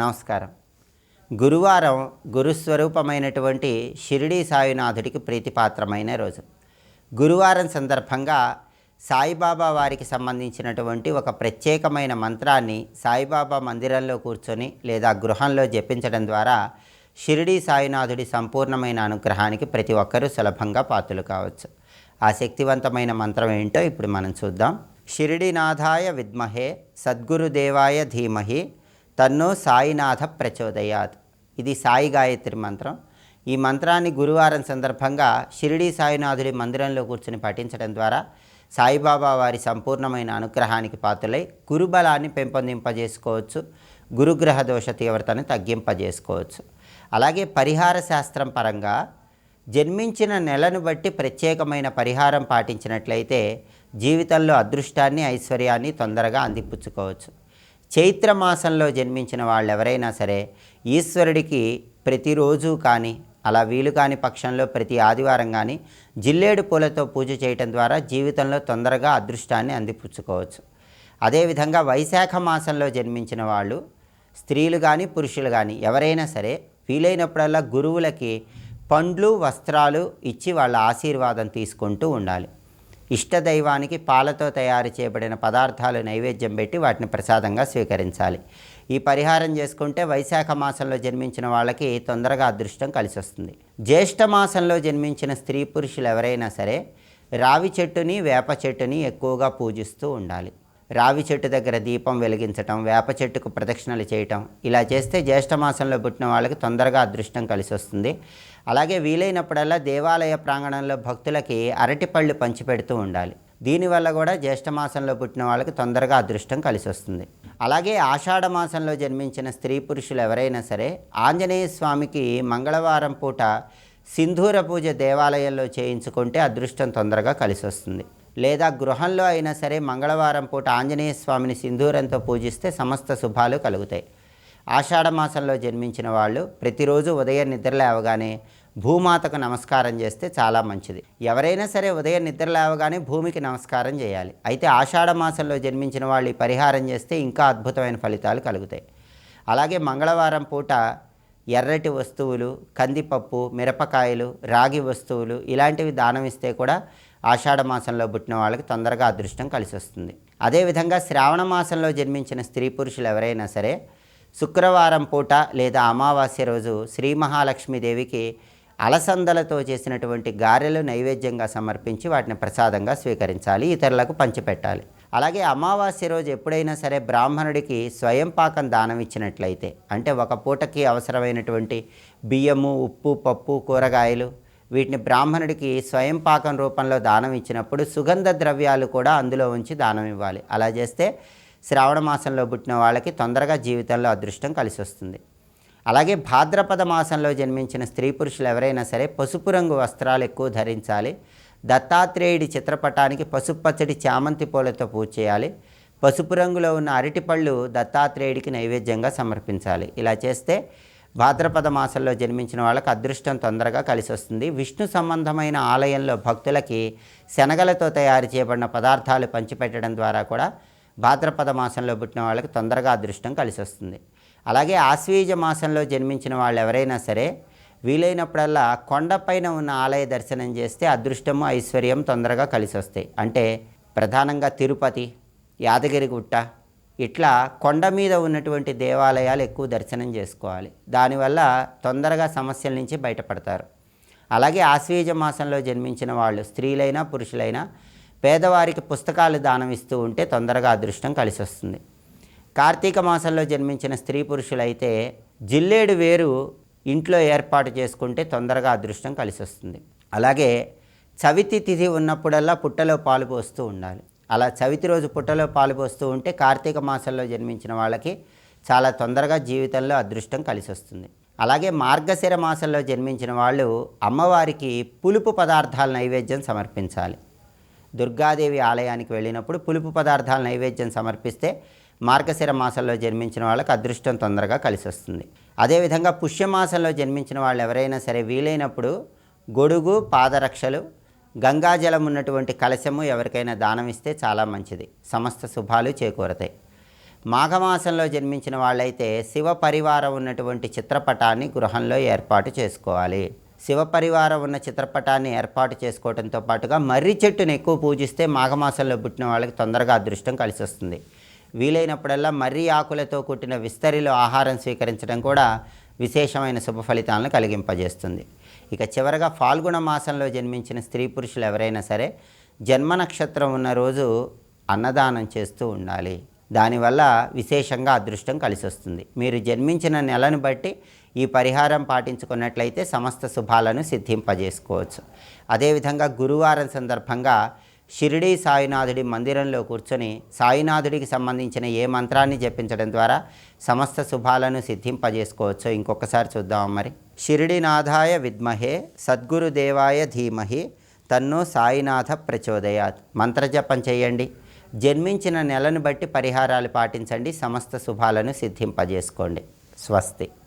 నమస్కారం. గురువారం గురుస్వరూపమైనటువంటి షిరిడీ సాయినాథుడికి ప్రీతిపాత్రమైన రోజు. గురువారం సందర్భంగా సాయిబాబా వారికి సంబంధించినటువంటి ఒక ప్రత్యేకమైన మంత్రాన్ని సాయిబాబా మందిరంలో కూర్చొని లేదా గృహంలో జపించడం ద్వారా షిరిడీ సాయినాథుడి సంపూర్ణమైన అనుగ్రహానికి ప్రతి ఒక్కరూ సులభంగా పాత్రలు కావచ్చు. ఆ శక్తివంతమైన మంత్రం ఏంటో ఇప్పుడు మనం చూద్దాం. షిరిడినాథాయ విద్మహే సద్గురుదేవాయ ధీమహి తన్నో సాయినాథ ప్రచోదయాత్. ఇది సాయి గాయత్రి మంత్రం. ఈ మంత్రాన్ని గురువారం సందర్భంగా షిరిడి సాయినాథుడి మందిరంలో కూర్చుని పఠించడం ద్వారా సాయిబాబా వారి సంపూర్ణమైన అనుగ్రహానికి పాత్రలై గురుబలాన్ని పెంపొందింపజేసుకోవచ్చు. గురుగ్రహ దోష తీవ్రతను తగ్గింపజేసుకోవచ్చు. అలాగే పరిహార శాస్త్రం పరంగా జన్మించిన నెలను బట్టి ప్రత్యేకమైన పరిహారం పాటించినట్లయితే జీవితంలో అదృష్టాన్ని ఐశ్వర్యాన్ని తొందరగా అందిపుచ్చుకోవచ్చు. చైత్ర మాసంలో జన్మించిన వాళ్ళు ఎవరైనా సరే ఈశ్వరుడికి ప్రతిరోజు కానీ అలా వీలు కాని పక్షంలో ప్రతి ఆదివారం కానీ జిల్లేడు పూలతో పూజ చేయటం ద్వారా జీవితంలో తొందరగా అదృష్టాన్ని అందిపుచ్చుకోవచ్చు. అదేవిధంగా వైశాఖ మాసంలో జన్మించిన వాళ్ళు స్త్రీలు కానీ పురుషులు కానీ ఎవరైనా సరే వీలైనప్పుడల్లా గురువులకి పండ్లు వస్త్రాలు ఇచ్చి వాళ్ళ ఆశీర్వాదం తీసుకుంటూ ఉండాలి. ఇష్టదైవానికి పాలతో తయారు చేయబడిన పదార్థాలు నైవేద్యం పెట్టి వాటిని ప్రసాదంగా స్వీకరించాలి. ఈ పరిహారం చేసుకుంటే వైశాఖ మాసంలో జన్మించిన వాళ్ళకి తొందరగా అదృష్టం కలిసి వస్తుంది జ్యేష్ఠ మాసంలో జన్మించిన స్త్రీ పురుషులు ఎవరైనా సరే రావి చెట్టుని వేప చెట్టుని ఎక్కువగా పూజిస్తూ ఉండాలి. రావి చెట్టు దగ్గర దీపం వెలిగించటం వేప చెట్టుకు ప్రదక్షిణలు చేయటం ఇలా చేస్తే జ్యేష్ఠమాసంలో పుట్టిన వాళ్ళకి తొందరగా అదృష్టం కలిసి వస్తుంది. అలాగే వీలైనప్పుడల్లా దేవాలయ ప్రాంగణంలో భక్తులకి అరటిపళ్ళు పంచిపెడుతూ ఉండాలి. దీనివల్ల కూడా జ్యేష్ఠమాసంలో పుట్టిన వాళ్ళకి తొందరగా అదృష్టం కలిసి వస్తుంది. అలాగే ఆషాఢ మాసంలో జన్మించిన స్త్రీ పురుషులు ఎవరైనా సరే ఆంజనేయ స్వామికి మంగళవారం పూట సింధూర పూజ దేవాలయంలో చేయించుకుంటే అదృష్టం తొందరగా కలిసి వస్తుంది. లేదా గృహంలో అయినా సరే మంగళవారం పూట ఆంజనేయ స్వామిని సింధూరంతో పూజిస్తే సమస్త శుభాలు కలుగుతాయి. ఆషాఢ మాసంలో జన్మించిన వాళ్ళు ప్రతిరోజు ఉదయం నిద్ర లేవగానే భూమాతకు నమస్కారం చేస్తే చాలా మంచిది. ఎవరైనా సరే ఉదయం నిద్ర లేవగానే భూమికి నమస్కారం చేయాలి. అయితే ఆషాఢ మాసంలో జన్మించిన వాళ్ళు పరిహారం చేస్తే ఇంకా అద్భుతమైన ఫలితాలు కలుగుతాయి. అలాగే మంగళవారం పూట ఎర్రటి వస్తువులు కందిపప్పు మిరపకాయలు రాగి వస్తువులు ఇలాంటివి దానం ఇస్తే కూడా ఆషాఢ మాసంలో పుట్టిన వాళ్ళకి తొందరగా అదృష్టం కలిసి వస్తుంది అదేవిధంగా శ్రావణ మాసంలో జన్మించిన స్త్రీ పురుషులు ఎవరైనా సరే శుక్రవారం పూట లేదా అమావాస్య రోజు శ్రీ మహాలక్ష్మీదేవికి అలసందలతో చేసినటువంటి గారెలు నైవేద్యంగా సమర్పించి వాటిని ప్రసాదంగా స్వీకరించాలి ఇతరులకు పంచిపెట్టాలి. అలాగే అమావాస్య రోజు ఎప్పుడైనా సరే బ్రాహ్మణుడికి స్వయం పాకం దానం ఇచ్చినట్లయితే అంటే ఒక పూటకి అవసరమైనటువంటి బియ్యము ఉప్పు పప్పు కూరగాయలు వీటిని బ్రాహ్మణుడికి స్వయం పాకం రూపంలో దానం ఇచ్చినప్పుడు సుగంధ ద్రవ్యాలు కూడా అందులో ఉంచి దానం ఇవ్వాలి. అలా చేస్తే శ్రావణ మాసంలో పుట్టిన వాళ్ళకి తొందరగా జీవితంలో అదృష్టం కలిసి వస్తుంది అలాగే భాద్రపద మాసంలో జన్మించిన స్త్రీ పురుషులు ఎవరైనా సరే పసుపు రంగు వస్త్రాలు ఎక్కువ ధరించాలి. దత్తాత్రేయుడి చిత్రపటానికి పసుపు పచ్చడి చామంతి పూలతో పూజ చేయాలి. పసుపు రంగులో ఉన్న అరటిపళ్ళు దత్తాత్రేయుడికి నైవేద్యంగా సమర్పించాలి. ఇలా చేస్తే భాద్రపద మాసంలో జన్మించిన వాళ్ళకి అదృష్టం తొందరగా కలిసి వస్తుంది విష్ణు సంబంధమైన ఆలయంలో భక్తులకి శనగలతో తయారు చేయబడిన పదార్థాలు పంచిపెట్టడం ద్వారా కూడా భాద్రపద మాసంలో పుట్టిన వాళ్ళకి తొందరగా అదృష్టం కలిసి వస్తుంది అలాగే ఆశ్వీజ మాసంలో జన్మించిన వాళ్ళు ఎవరైనా సరే వీలైనప్పుడల్లా కొండపైన ఉన్న ఆలయ దర్శనం చేస్తే అదృష్టము ఐశ్వర్యం తొందరగా కలిసి వస్తాయి అంటే ప్రధానంగా తిరుపతి యాదగిరిగుట్ట ఇట్లా కొండ మీద ఉన్నటువంటి దేవాలయాలు ఎక్కువ దర్శనం చేసుకోవాలి. దానివల్ల తొందరగా సమస్యల నుంచి బయటపడతారు. అలాగే ఆశ్వీజ మాసంలో జన్మించిన వాళ్ళు స్త్రీలైనా పురుషులైనా పేదవారికి పుస్తకాలు దానం ఇస్తూ ఉంటే తొందరగా అదృష్టం కలిసి వస్తుంది కార్తీక మాసంలో జన్మించిన స్త్రీ పురుషులైతే జిల్లేడు వేరు ఇంట్లో ఏర్పాటు చేసుకుంటే తొందరగా అదృష్టం కలిసి వస్తుంది అలాగే చవితి తిథి ఉన్నప్పుడల్లా పుట్టలో పాలు పోస్తూ ఉండాలి. అలా చవితి రోజు పుట్టలో పాలు పోస్తూ ఉంటే కార్తీక మాసంలో జన్మించిన వాళ్ళకి చాలా తొందరగా జీవితంలో అదృష్టం కలిసి వస్తుంది అలాగే మార్గశిర మాసంలో జన్మించిన వాళ్ళు అమ్మవారికి పులుపు పదార్థాల నైవేద్యం సమర్పించాలి. దుర్గాదేవి ఆలయానికి వెళ్ళినప్పుడు పులుపు పదార్థాల నైవేద్యం సమర్పిస్తే మార్గశిర మాసంలో జన్మించిన వాళ్ళకి అదృష్టం తొందరగా కలిసి వస్తుంది అదేవిధంగా పుష్యమాసంలో జన్మించిన వాళ్ళు ఎవరైనా సరే వీలైనప్పుడు గొడుగు పాదరక్షలు గంగాజలం ఉన్నటువంటి కలశము ఎవరికైనా దానం ఇస్తే చాలా మంచిది. సమస్త శుభాలు చేకూరతాయి. మాఘమాసంలో జన్మించిన వాళ్ళైతే శివ పరివారం ఉన్నటువంటి చిత్రపటాన్ని గృహంలో ఏర్పాటు చేసుకోవాలి. శివ పరివారం ఉన్న చిత్రపటాన్ని ఏర్పాటు చేసుకోవడంతో పాటుగా మర్రి చెట్టును ఎక్కువ పూజిస్తే మాఘమాసంలో పుట్టిన వాళ్ళకి తొందరగా అదృష్టం కలిసి వస్తుంది వీలైనప్పుడల్లా మర్రి ఆకులతో కుట్టిన విస్తరిలో ఆహారం స్వీకరించడం కూడా విశేషమైన శుభ ఫలితాలను కలిగింపజేస్తుంది. ఇక చివరగా ఫాల్గుణ మాసంలో జన్మించిన స్త్రీ పురుషులు ఎవరైనా సరే జన్మ నక్షత్రం ఉన్న రోజు అన్నదానం చేస్తూ ఉండాలి. దానివల్ల విశేషంగా అదృష్టం కలిసి వస్తుంది. మీరు జన్మించిన నెలను బట్టి ఈ పరిహారం పాటించుకున్నట్లయితే సమస్త శుభాలను సిద్ధింపజేసుకోవచ్చు. అదేవిధంగా గురువారం సందర్భంగా షిరిడీ సాయినాథుడి మందిరంలో కూర్చొని సాయినాథుడికి సంబంధించిన ఏ మంత్రాన్ని జపించడం ద్వారా సమస్త శుభాలను సిద్ధింపజేసుకోవచ్చో ఇంకొకసారి చూద్దాం మరి. షిరిడినాథాయ విద్మహే సద్గురుదేవాయ ధీమహి తన్ను సాయినాథ ప్రచోదయాత్. మంత్రజపం చేయండి. జన్మించిన నెలను బట్టి పరిహారాలు పాటించండి. సమస్త శుభాలను సిద్ధింపజేసుకోండి. స్వస్తి.